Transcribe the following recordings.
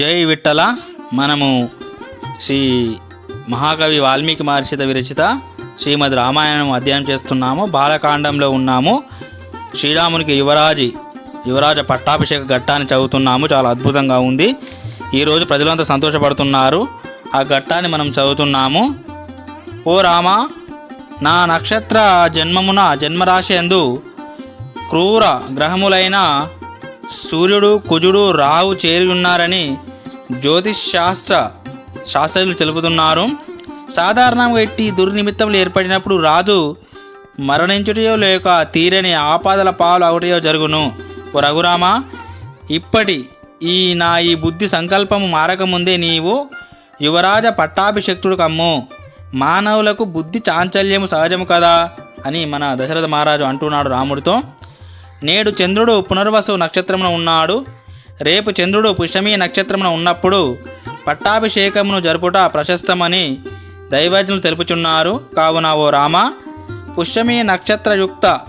జై విఠల. మనము శ్రీ మహాకవి వాల్మీకి మహర్షిత విరచిత శ్రీమద్ రామాయణం అధ్యయనం చేస్తున్నాము. బాలకాండంలో ఉన్నాము. శ్రీరామునికి యువరాజి యువరాజ పట్టాభిషేక ఘట్టాన్ని చదువుతున్నాము. చాలా అద్భుతంగా ఉంది. ఈరోజు ప్రజలంతా సంతోషపడుతున్నారు. ఆ ఘట్టాన్ని మనం చదువుతున్నాము. ఓ రామా నా నక్షత్ర జన్మమున జన్మరాశి ఎందు క్రూర గ్రహములైన సూర్యుడు కుజుడు రావు చేరి ఉన్నారని జ్యోతిష్ శాస్త్ర శాస్త్రజ్ఞులు తెలుపుతున్నారు. సాధారణంగా ఎట్టి దుర్నిమిత్తములు ఏర్పడినప్పుడు రాజు మరణించుటయో లేక తీరని ఆపాదల పాలు అవుటయో జరుగును. ఓ రఘురామ ఇప్పటి ఈ నా ఈ బుద్ధి సంకల్పము మారకముందే నీవు యువరాజ పట్టాభిషక్తుడు కమ్ము. మానవులకు బుద్ధి చాంచల్యము సహజము కదా అని మన దశరథ మహారాజు అంటున్నాడు రాముడితో. నేడు చంద్రుడు పునర్వసు నక్షత్రమున ఉన్నాడు. రేపు చంద్రుడు పుష్యమి నక్షత్రమున ఉన్నప్పుడు పట్టాభిషేకమును జరుపుట ప్రశస్తమని దైవజ్ఞులు తెలుపుచున్నారు. కావున ఓ రామ పుష్యమి నక్షత్రయుక్త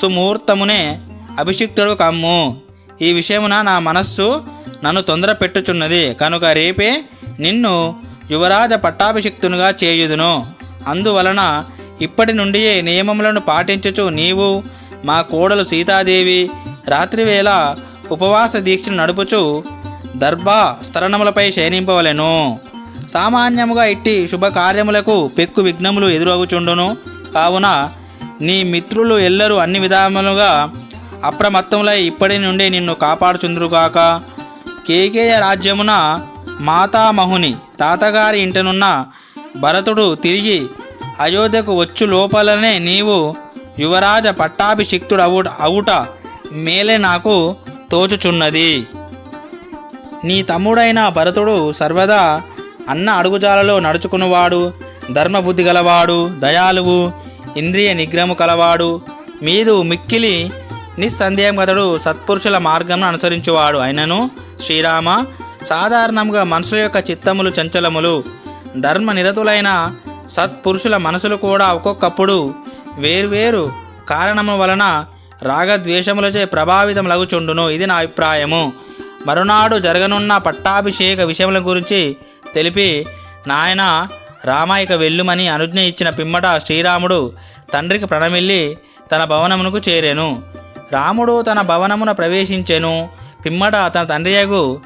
సుముహూర్తమునే అభిషిక్తుడు కమ్ము. ఈ విషయమున నా మనస్సు నన్ను తొందర పెట్టుచున్నది. కనుక రేపే నిన్ను యువరాజ పట్టాభిషిక్తునిగా చేయుదును. అందువలన ఇప్పటి నుండియే నియమములను పాటించుచు నీవు మా కోడలు సీతాదేవి రాత్రివేళ ఉపవాస దీక్షను నడుపుచు దర్భా స్తరణములపై శయనింపవలెను సామాన్యముగా ఇట్టి శుభకార్యములకు పెక్కు విఘ్నములు ఎదురగుచుండును కావున నీ మిత్రులు ఎల్లరూ అన్ని విధములుగా అప్రమత్తములై ఇప్పటి నుండి నిన్ను కాపాడుచుందురుగాక. కేకేయ రాజ్యమున మాతామహుని తాతగారి ఇంటనున్న భరతుడు తిరిగి అయోధ్యకు వచ్చు లోపలనే నీవు యువరాజ పట్టాభిషిక్తుడు అవుట. మేలే నాకు తోచుచున్నది. నీ తమ్ముడైన భరతుడు సర్వదా అన్న అడుగుజాలలో నడుచుకున్నవాడు ధర్మబుద్ధి గలవాడు దయాలువు ఇంద్రియ నిగ్రహము కలవాడు మీదు మిక్కిలి నిస్సందేహం కథడు సత్పురుషుల మార్గంను అనుసరించువాడు. అయినను శ్రీరామ సాధారణంగా మనుషుల యొక్క చిత్తములు చంచలములు ధర్మ నిరతులైన సత్పురుషుల మనసులు కూడా ఒక్కొక్కప్పుడు వేర్వేరు కారణము వలన రాగద్వేషములచే ప్రభావితములగుచుండును ఇది నా అభిప్రాయము. మరునాడు జరగనున్న పట్టాభిషేక విషయముల గురించి తెలిపి నాయన రామాయిక వెళ్ళుమని అనుజ్ఞ ఇచ్చిన పిమ్మట శ్రీరాముడు తండ్రికి ప్రణమిల్లి తన భవనమునకు చేరెను. రాముడు తన భవనమున ప్రవేశించెను. పిమ్మట తన తండ్రియగు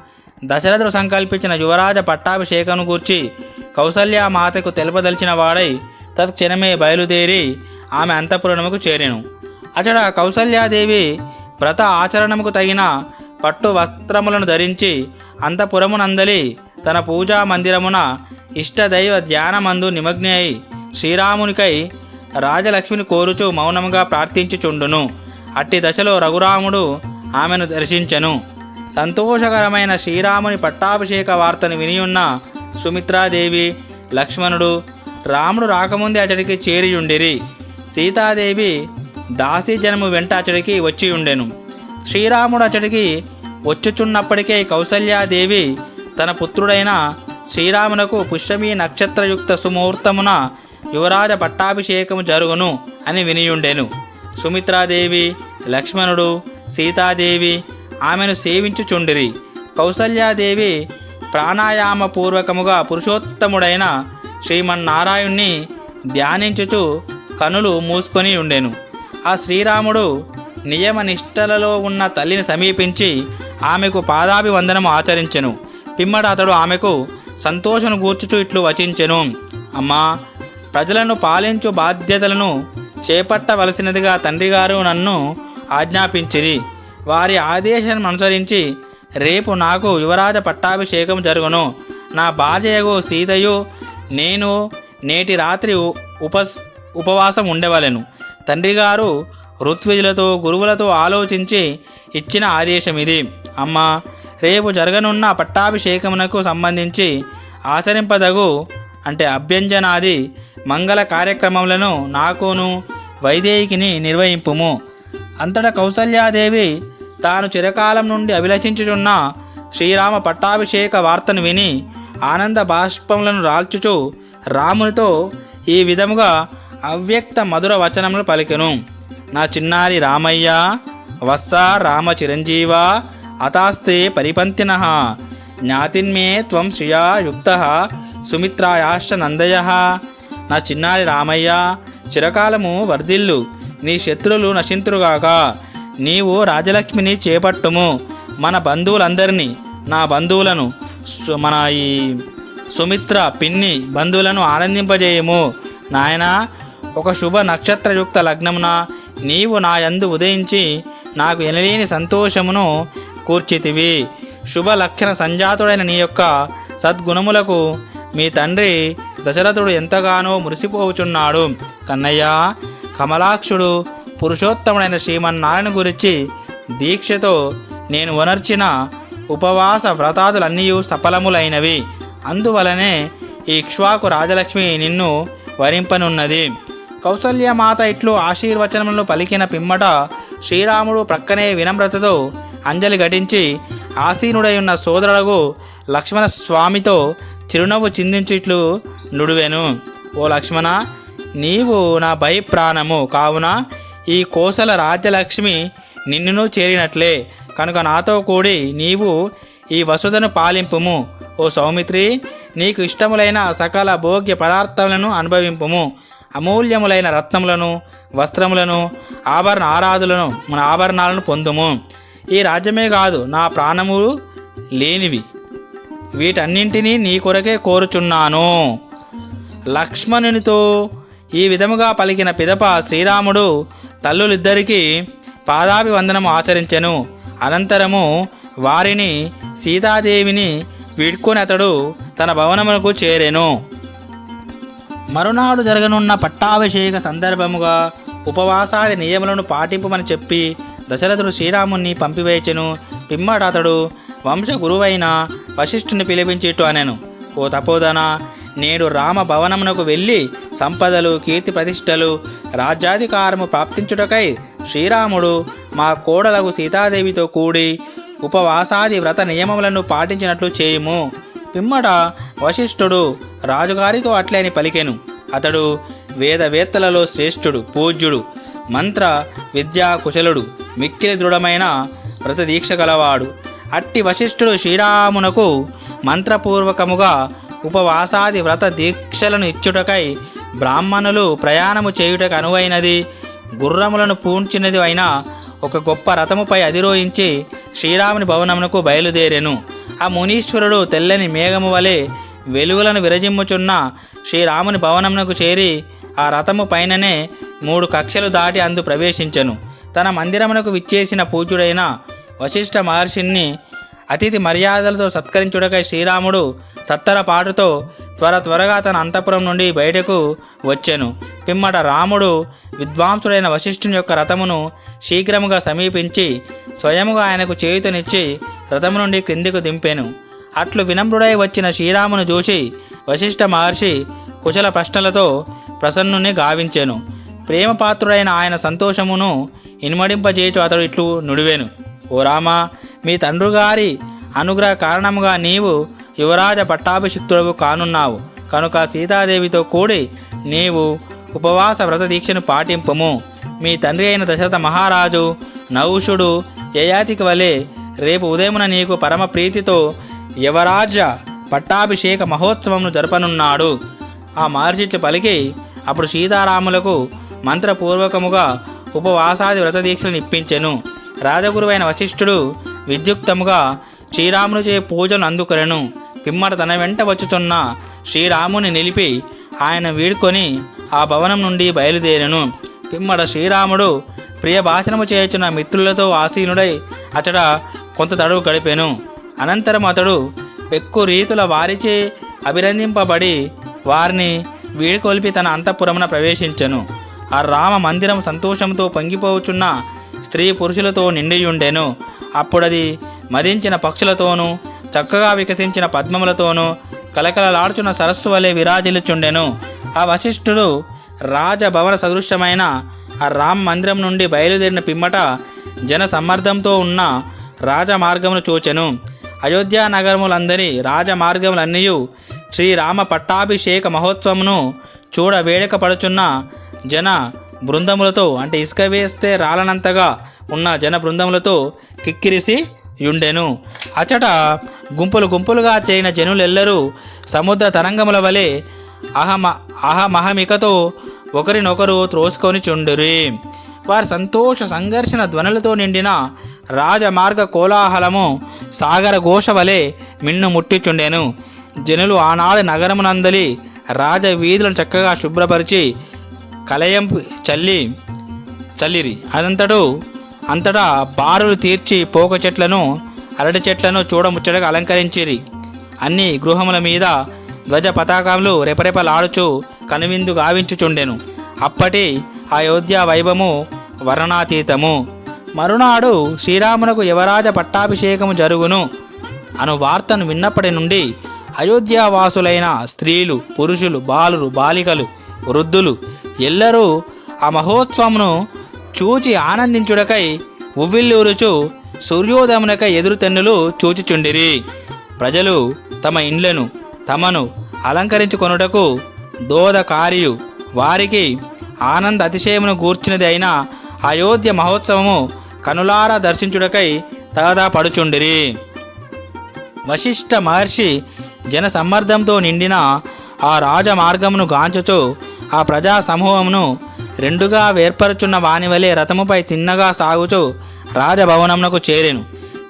దశరథుడు సంకల్పించిన యువరాజ పట్టాభిషేకను గూర్చి కౌసల్య మాతకు తెలుపదలిచిన వాడై తత్క్షణమే బయలుదేరి ఆమె అంతఃపురణముకు చేరెను. అచడ కౌసల్యాదేవి వ్రత ఆచరణముకు తగిన పట్టు వస్త్రములను ధరించి అంతఃపురమునందలి తన పూజా మందిరమున ఇష్టదైవ ధ్యానమందు నిమగ్న అయి శ్రీరామునికై రాజలక్ష్మిని కోరుచు మౌనముగా ప్రార్థించుచుండును. అట్టి దశలో రఘురాముడు ఆమెను దర్శించెను. సంతోషకరమైన శ్రీరాముని పట్టాభిషేక వార్తను వినియున్న సుమిత్రాదేవి లక్ష్మణుడు రాముడు రాకముందే అతడికి చేరియుండిరి. సీతాదేవి దాసీ జనము వెంట అతడికి వచ్చి ఉండెను. శ్రీరాముడు అతడికి వచ్చుచున్నప్పటికే కౌసల్యాదేవి తన పుత్రుడైన శ్రీరామునకు పుష్యమీ నక్షత్రయుక్త సుముహూర్తమున యువరాజ పట్టాభిషేకము జరుగును అని వినియుండెను. సుమిత్రాదేవి లక్ష్మణుడు సీతాదేవి ఆమెను సేవించుచుండిరి. కౌసల్యాదేవి ప్రాణాయామపూర్వకముగా పురుషోత్తముడైన శ్రీమన్నారాయణ్ణి ధ్యానించుచు కనులు మూసుకొని ఉండెను. ఆ శ్రీరాముడు నియమ నిష్టలలో ఉన్న తల్లిని సమీపించి ఆమెకు పాదాభివందనము ఆచరించెను. పిమ్మట అతడు ఆమెకు సంతోషను గూర్చుచు ఇట్లు వచించెను. అమ్మా ప్రజలను పాలించు బాధ్యతలను చేపట్టవలసినదిగా తండ్రిగారు నన్ను ఆజ్ఞాపించిరి. వారి ఆదేశం అనుసరించి రేపు నాకు యువరాజ పట్టాభిషేకం జరుగును. నా భార్యయగు సీతయు నేను నేటి రాత్రి ఉపస్ ఉపవాసం ఉండవలెను తండ్రిగారు ఋత్విజులతో గురువులతో ఆలోచించి ఇచ్చిన ఆదేశం ఇది. అమ్మ రేపు జరగనున్న పట్టాభిషేకమునకు సంబంధించి ఆచరింపదగు అంటే అభ్యంజనాది మంగళ కార్యక్రమములను నాకును వైదేహికిని నిర్వహింపుము. అంతటా కౌసల్యాదేవి తాను చిరకాలం నుండి అభిలషించుచున్న శ్రీరామ పట్టాభిషేక వార్తను విని ఆనంద బాష్పములను రాల్చుచు రామునితో ఈ విధముగా అవ్యక్త మధుర వచనములు పలికెను. నా చిన్నారి రామయ్య వత్స రామ చిరంజీవ అతాస్తే పరిపంతిన జ్ఞాతిన్మే త్వం శ్రియా యుక్త సుమిత్రాయాశ్చ నందయ. నా చిన్నారి రామయ్య చిరకాలము వర్ధిల్లు నీ శత్రులు నశింతురుగాక. నీవు రాజలక్ష్మిని చేపట్టుము మన బంధువులందరినీ నా బంధువులను సు- మన ఈ సుమిత్ర పిన్ని బంధువులను ఆనందింపజేయము. నాయనా ఒక శుభ నక్షత్రయుక్త లగ్నమున నీవు నా యందు ఉదయించి నాకు ఎనలేని సంతోషమును కూర్చితివి. శుభ లక్షణ సంజాతుడైన నీ యొక్క సద్గుణములకు మీ తండ్రి దశరథుడు ఎంతగానో మురిసిపోవుచున్నాడు కన్నయ్య కమలాక్షుడు పురుషోత్తముడైన శ్రీమన్నారాయణ గురించి దీక్షతో నేను వనర్చిన ఉపవాస వ్రతాదులన్నీ సఫలములైనవి. అందువలనే ఈ ఇక్ష్వాకు రాజలక్ష్మి నిన్ను వరింపనున్నది. కౌసల్యమాత ఇట్లు ఆశీర్వచనములు పలికిన పిమ్మట శ్రీరాముడు ప్రక్కనే వినమ్రతతో అంజలి ఘటించి ఆసీనుడై ఉన్న సోదరుడగు లక్ష్మణ స్వామితో చిరునవ్వు చిందించిట్లు నుడువెను. ఓ లక్ష్మణ నీవు నా భయ ప్రాణము కావున ఈ కోసల రాజ్యలక్ష్మి నిన్నును చేరినట్లే. కనుక నాతో కూడి నీవు ఈ వసుధను పాలింపుము. ఓ సౌమిత్రి నీకు ఇష్టములైన సకల భోగ్య పదార్థాలను అనుభవింపుము. అమూల్యములైన రత్నములను వస్త్రములను ఆభరణ ఆరాధులను మన ఆభరణాలను పొందుము. ఈ రాజ్యమే కాదు నా ప్రాణములు లేనివి. వీటన్నింటినీ నీ కొరకే కోరుచున్నాను. లక్ష్మణునితో ఈ విధముగా పలికిన పిదప శ్రీరాముడు తల్లులిద్దరికీ పాదాభివందనము ఆచరించెను. అనంతరము వారిని సీతాదేవిని వీడ్కొని అతడు తన భవనములకు చేరెను. మరునాడు జరగనున్న పట్టాభిషేక సందర్భముగా ఉపవాసాది నియములను పాటింపమని చెప్పి దశరథుడు శ్రీరాముణ్ణి పంపివేచెను. పిమ్మడతడు వంశ గురువైన వశిష్ఠుని పిలిపించిట్టు అనెను. ఓ తపోదన నేడు రామ భవనమునకు వెళ్ళి సంపదలు కీర్తి ప్రతిష్టలు రాజ్యాధికారము ప్రాప్తించుటకై శ్రీరాముడు మా కోడలకు సీతాదేవితో కూడి ఉపవాసాది వ్రత నియమములను పాటించినట్లు చేయుము. పిమ్మట వశిష్ఠుడు రాజుగారితో అట్లే అని పలికెను. అతడు వేదవేత్తలలో శ్రేష్ఠుడు పూజ్యుడు మంత్ర విద్యా కుశలుడు మిక్కిలి దృఢమైన వ్రతదీక్ష గలవాడు. అట్టి వశిష్ఠుడు శ్రీరామునకు మంత్రపూర్వకముగా ఉపవాసాది వ్రత దీక్షలను ఇచ్చుటకై బ్రాహ్మణులు ప్రయాణము చేయుటకు అనువైనది. గుర్రములను పూడ్చినది అయిన ఒక గొప్ప రథముపై అధిరోహించి శ్రీరాముని భవనమునకు బయలుదేరెను. ఆ మునీశ్వరుడు తెల్లని మేఘము వలె వెలుగులను విరజిమ్ముచున్న శ్రీరాముని భవనమునకు చేరి ఆ రథము పైననే మూడు కక్షలు దాటి అందు ప్రవేశించెను. తన మందిరమునకు విచ్చేసిన పూజ్యుడైన వశిష్ఠ మహర్షిని అతిథి మర్యాదలతో సత్కరించుడకై శ్రీరాముడు తత్తరపాటుతో త్వర త్వరగా తన అంతఃపురం నుండి బయటకు వచ్చెను. పిమ్మట రాముడు విద్వాంసుడైన వశిష్ఠుని యొక్క రథమును శీఘ్రముగా సమీపించి స్వయముగా ఆయనకు చేయుతనిచ్చి రథము నుండి క్రిందికి దింపెను. అట్లు వినమ్రుడై వచ్చిన శ్రీరామును చూసి వశిష్ఠ మహర్షి కుశల ప్రశ్నలతో ప్రసన్నుని గావించెను. ప్రేమపాత్రుడైన ఆయన సంతోషమును ఇనుమడింపజేయచు అతడు ఇట్లు నుడివేను. ఓ రామా మీ తండ్రుగారి అనుగ్రహ కారణముగా నీవు యువరాజ పట్టాభిషిక్తుడవు కానున్నావు. కనుక సీతాదేవితో కూడి నీవు ఉపవాస వ్రత దీక్షను పాటింపుము. మీ తండ్రి అయిన దశరథ మహారాజు నౌషుడు యయాతికి వలె రేపు ఉదయమున నీకు పరమ ప్రీతితో యువరాజ పట్టాభిషేక మహోత్సవంను జరపనున్నాడు. ఆ మార్జిట్లు పలికి అప్పుడు సీతారాములకు మంత్రపూర్వకముగా ఉపవాసాది వ్రత దీక్షలను ఇప్పించెను. రాజగురువైన వశిష్ఠుడు విద్యుక్తముగా శ్రీరాములు చే పూజను అందుకొనెను. పిమ్మట తన వెంట వచ్చుతున్న శ్రీరాముని నిలిపి ఆయన వీడుకొని ఆ భవనం నుండి బయలుదేరెను. పిమ్మట శ్రీరాముడు ప్రియ భాషణము చేయుచున్న మిత్రులతో ఆసీనుడై అతడ కొంత తడువు గడిపెను. అనంతరం అతడు పెక్కు రీతుల వారిచే అభినందింపబడి వారిని వీడుకొల్పి తన అంతఃపురమున ప్రవేశించెను. ఆ రామ మందిరం సంతోషంతో పొంగిపోవచున్న స్త్రీ పురుషులతో నిండియుండెను. అప్పుడది మదించిన పక్షులతోనూ చక్కగా వికసించిన పద్మములతోనూ కలకలలాడుచున్న సరస్సు వలె విరాజిల్లుచుండెను. ఆ వశిష్ఠుడు రాజభవన సదృశ్యమైన ఆ రామ మందిరం నుండి బయలుదేరిన పిమ్మట జన సమ్మర్దంతో ఉన్న రాజమార్గమును చూచెను. అయోధ్య నగరములందరి రాజమార్గములన్నీ శ్రీరామ పట్టాభిషేక మహోత్సవమును చూడ వేడుకపడుచున్న జన బృందములతో అంటే ఇసుక వేస్తే రాలనంతగా ఉన్న జన బృందములతో కిక్కిరిసి యుండెను. అచట గుంపులు గుంపులుగా చేరిన జనులెల్లరూ సముద్ర తరంగముల వలె అహమ అహమహమికతో ఒకరినొకరు త్రోసుకొని చుండురి. వారి సంతోష సంఘర్షణ ధ్వనులతో నిండిన రాజమార్గ కోలాహలము సాగర ఘోష వలె మిన్ను ముట్టిచుండెను. జనులు ఆనాడు నగరమునందలి రాజ వీధులను చక్కగా శుభ్రపరిచి కలయం చల్లి చల్లిరి. అదంతటూ అంతటా బారులు తీర్చి పోక చెట్లను అరటి చెట్లను చూడముచ్చటగా అలంకరించిరి. అన్ని గృహముల మీద ధ్వజ పతాకములు రెపరెపలాడుచు కనువిందు గావించుచుండెను. అప్పటి అయోధ్య వైభవము వర్ణాతీతము మరునాడు శ్రీరామునకు యువరాజ పట్టాభిషేకము జరుగును. అను వార్తను విన్నప్పటి నుండి అయోధ్యావాసులైన స్త్రీలు పురుషులు బాలురు బాలికలు వృద్ధులు ఎల్లరూ ఆ మహోత్సవమును చూచి ఆనందించుడకై ఉవ్విల్లూరుచు సూర్యోదయమునకై ఎదురుతెన్నులు చూచిచుండిరి. ప్రజలు తమ ఇండ్లను తమను అలంకరించుకొనుటకు దోదకారియు. వారికి ఆనంద అతిశయమును గూర్చినది అయిన అయోధ్య మహోత్సవము కనులారా దర్శించుడకై తగదా పడుచుండిరి. వశిష్ఠ మహర్షి జన సమ్మర్దంతో నిండిన ఆ రాజమార్గమును గాంచుచు ఆ ప్రజా సమూహమును రెండుగా వేర్పరచున్న వానివలే రథముపై తిన్నగా సాగుచు రాజభవనమునకు చేరెను.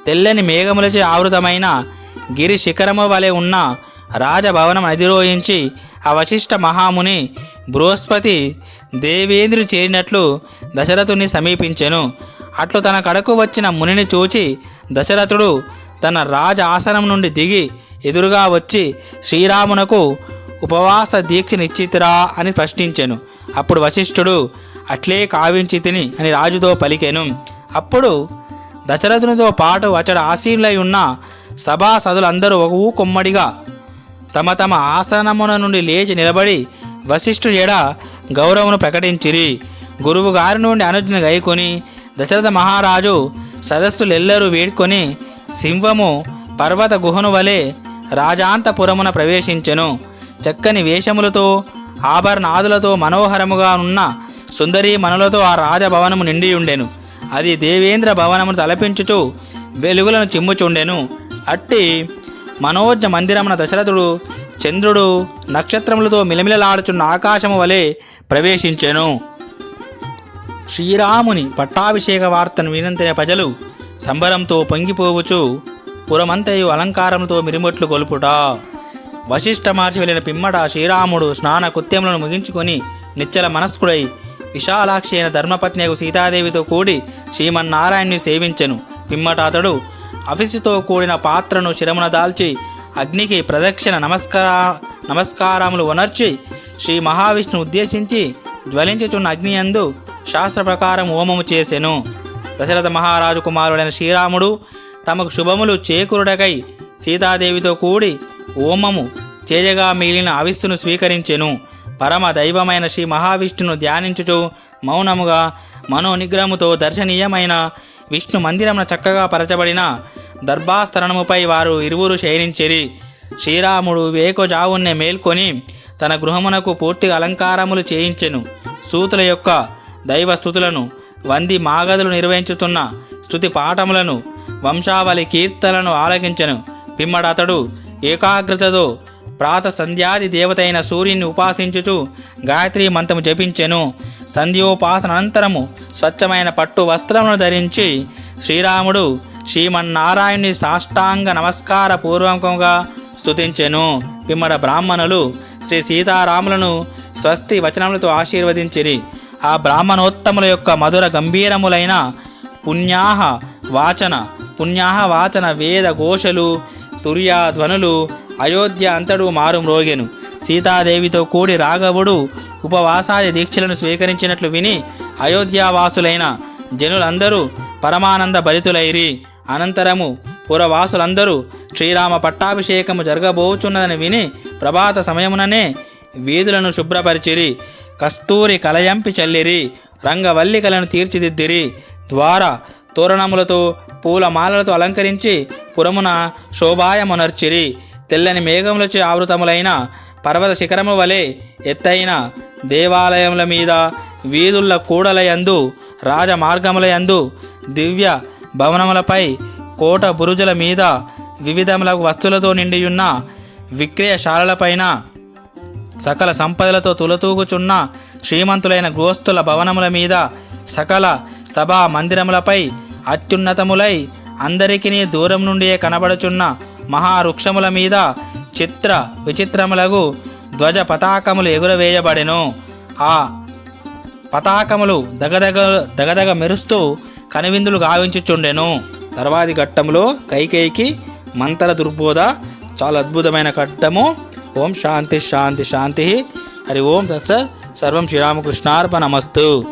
తెల్లని మేఘములచే ఆవృతమైన గిరి శిఖరము వలె ఉన్న రాజభవనం అధిరోహించి ఆ మహాముని బృహస్పతి దేవేంద్రుడు చేరినట్లు దశరథుని సమీపించెను. అట్లు తన కడకు వచ్చిన మునిని చూచి దశరథుడు తన రాజ ఆసనం నుండి దిగి ఎదురుగా వచ్చి శ్రీరామునకు ఉపవాస దీక్ష నిశ్చితిరా అని ప్రశ్నించెను. అప్పుడు వశిష్ఠుడు అట్లే కావించి తిని అని రాజుతో పలికెను. అప్పుడు దశరథునితో పాటు అతడు ఆసీనులై ఉన్న సభాసదులందరూ ఒక కొమ్మడిగా తమ తమ ఆసనమున నుండి లేచి నిలబడి వశిష్ఠుడు ఎడ గౌరవమును ప్రకటించిరి. గురువు గారి నుండి అనుజ్ఞ గైకొని దశరథ మహారాజు సదస్సులెల్లరూ వేడుకొని సింహము పర్వత గుహను వలె రాజాంతపురమున ప్రవేశించెను. చక్కని వేషములతో ఆభరణాదులతో మనోహరముగా ఉన్న సుందరీ మనులతో ఆ రాజభవనము నిండి ఉండెను అది దేవేంద్ర భవనమును తలపించుచు వెలుగులను చిమ్ముచుండెను. అట్టి మనోజ్ఞ మందిరమున దశరథుడు చంద్రుడు నక్షత్రములతో మిలమిలలాడుచున్న ఆకాశము వలె ప్రవేశించెను. శ్రీరాముని పట్టాభిషేక వార్తను వినంతిన ప్రజలు సంబరంతో పొంగిపోవచ్చు పురమంతయు అలంకారములతో మిరిమొట్లు గొలుపుట వశిష్ఠ మహర్షి వెళ్ళిన పిమ్మట శ్రీరాముడు స్నాన కృత్యములను ముగించుకొని నిచ్చల మనస్కుడై విశాలాక్షి అయిన ధర్మపత్నియకు సీతాదేవితో కూడి శ్రీమన్నారాయణ్ణి సేవించెను. పిమ్మట అతడు అఫిసుతో కూడిన పాత్రను శిరమున దాల్చి అగ్నికి ప్రదక్షిణ నమస్కార నమస్కారములు వనర్చి శ్రీ మహావిష్ణు ఉద్దేశించి జ్వలించుచున్న అగ్నియందు శాస్త్ర ప్రకారం హోమము చేసెను. దశరథ మహారాజు కుమారుడైన శ్రీరాముడు తమకు శుభములు చేకూరుడకై సీతాదేవితో కూడి ఓమము చేయగా మిగిలిన అవిస్సును స్వీకరించెను. పరమ దైవమైన శ్రీ మహావిష్ణును ధ్యానించుచు మౌనముగా మనోనిగ్రహముతో దర్శనీయమైన విష్ణు మందిరమున చక్కగా పరచబడిన దర్భాస్తరణముపై వారు ఇరువురు శయనించిరి. శ్రీరాముడు వేకోజావున్నే మేల్కొని తన గృహమునకు పూర్తిగా అలంకారములు చేయించెను. సూతుల యొక్క దైవ స్థుతులను వంది మాగదులు నిర్వహించుతున్న స్థుతి పాఠములను వంశావళి కీర్తనలను ఆలకించెను. పిమ్మడతడు ఏకాగ్రతతో ప్రాత సంధ్యాది దేవతైన సూర్యుని ఉపాసించుచు గాయత్రి మంత్రము జపించెను. సంధ్యోపాసన అనంతరము స్వచ్ఛమైన పట్టు వస్త్రమును ధరించి శ్రీరాముడు శ్రీమన్నారాయణుని సాష్టాంగ నమస్కార పూర్వకంగా స్తుతించెను. పిమ్మడ బ్రాహ్మణులు శ్రీ సీతారాములను స్వస్తి వచనములతో ఆశీర్వదించిరి. ఆ బ్రాహ్మణోత్తముల యొక్క మధుర గంభీరములైన పుణ్యాహ వాచన పుణ్యాహ వాచన వేద ఘోషలు తురియా ధ్వనులు అయోధ్య అంతడు మారుమ్రోగెను సీతాదేవితో కూడి రాఘవుడు ఉపవాసాది దీక్షలను స్వీకరించినట్లు విని అయోధ్యావాసులైన జనులందరూ పరమానంద భరితులైరి. అనంతరము పురవాసులందరూ శ్రీరామ పట్టాభిషేకము జరగబోచున్నదని విని ప్రభాత సమయముననే వీధులను శుభ్రపరిచిరి. కస్తూరి కలయంపి చల్లిరి. రంగవల్లికలను తీర్చిదిద్దిరి. ద్వార తోరణములతో పూలమాలలతో అలంకరించి పురమున శోభాయమునర్చిరి. తెల్లని మేఘములచే ఆవృతములైన పర్వత శిఖరము వలె ఎత్తైన దేవాలయముల మీద వీధుల కూడలయందు రాజమార్గములయందు దివ్య భవనములపై కోట బురుజుల మీద వివిధముల వస్తువులతో నిండియున్న విక్రయశాలలపైన సకల సంపదలతో తులతూగుచున్న శ్రీమంతులైన గృహస్థుల భవనముల మీద సకల సభా మందిరములపై అత్యున్నతములై అందరికీ దూరం నుండి కనబడుచున్న మహావృక్షముల మీద చిత్ర విచిత్రములగు ధ్వజ పతాకములు ఎగురవేయబడెను. ఆ పతాకములు దగదగ దగదగ మెరుస్తూ కనువిందులు గావించుచుండెను. తర్వాతి ఘట్టంలో కైకేయికి మంతర దుర్బోధ చాలా అద్భుతమైన ఘట్టము. ఓం శాంతి శాంతి శాంతి. హరి ఓం తత్సత్ సర్వం శ్రీరామకృష్ణార్పణమస్తు.